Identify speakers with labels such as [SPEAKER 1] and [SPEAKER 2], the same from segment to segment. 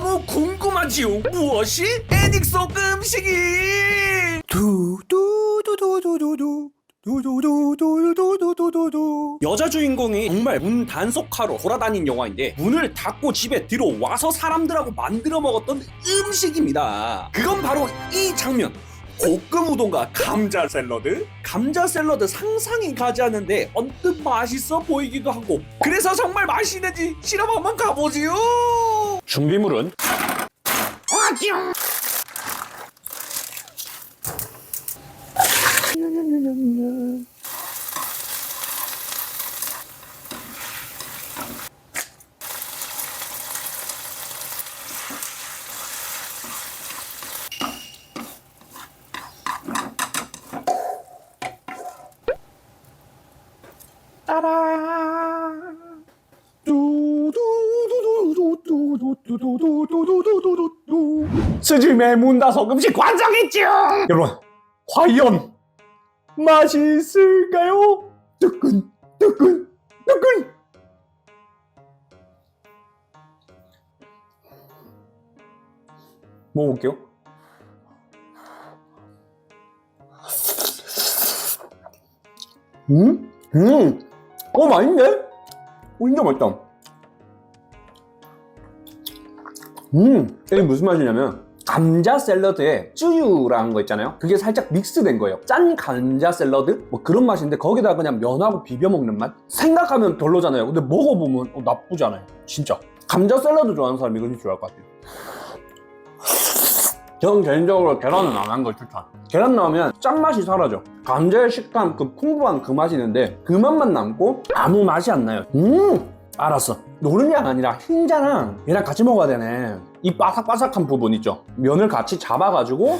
[SPEAKER 1] 너무 궁금하지요. 무엇이 에닉소 음식이? 두두두두두두두. 두두두두두두두두. 여자 주인공이 정말 문 단속하러 돌아다닌 영화인데 문을 닫고 집에 들어와서 사람들하고 만들어 먹었던 음식입니다. 그건 바로 이 장면. 볶음 우동과 감자 샐러드? 감자 샐러드 상상이 가지 않는데 언뜻 맛있어 보이기도 하고 그래서 정말 맛있는지 실험 한번 가보지요. 준비물은? 따라 스즈메 문다석 음식 완성했죠 여러분 과연 맛있을까요? 뜨끈 뜨끈 뜨끈 먹어볼게요 음? 음! 어 맛있네? 어 진짜 맛있다 음 이게 무슨 맛이냐면 감자 샐러드에 쯔유라는 거 있잖아요 그게 살짝 믹스된 거예요 짠 감자 샐러드? 뭐 그런 맛인데 거기다 그냥 면하고 비벼 먹는 맛? 생각하면 별로잖아요 근데 먹어보면 어, 나쁘지 않아요 진짜 감자 샐러드 좋아하는 사람 이건 좋아할 것 같아요 저는 개인적으로 계란은 안 한 걸 추천. 계란 넣으면 짠맛이 사라져. 감자의 식감, 그 풍부한 그 맛이 있는데 그 맛만 남고 아무 맛이 안 나요. 음! 알았어. 노른자가 아니라 흰자랑 얘랑 같이 먹어야 되네. 이 바삭바삭한 부분 있죠? 면을 같이 잡아가지고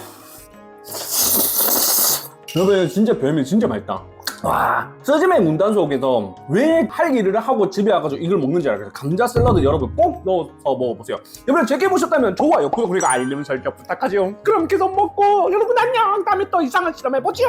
[SPEAKER 1] 여러분 진짜 별미 진짜 맛있다. 와 스즈메 문단속에서 왜 할기를 하고 집에 와가지고 이걸 먹는지 알아요. 감자 샐러드 여러분 꼭 넣어서 먹어보세요. 여러분 재밌게 보셨다면 좋아요, 구독 그리고 알림 설정 부탁하죠. 그럼 계속 먹고 여러분 안녕. 다음에 또 이상한 실험 해보죠.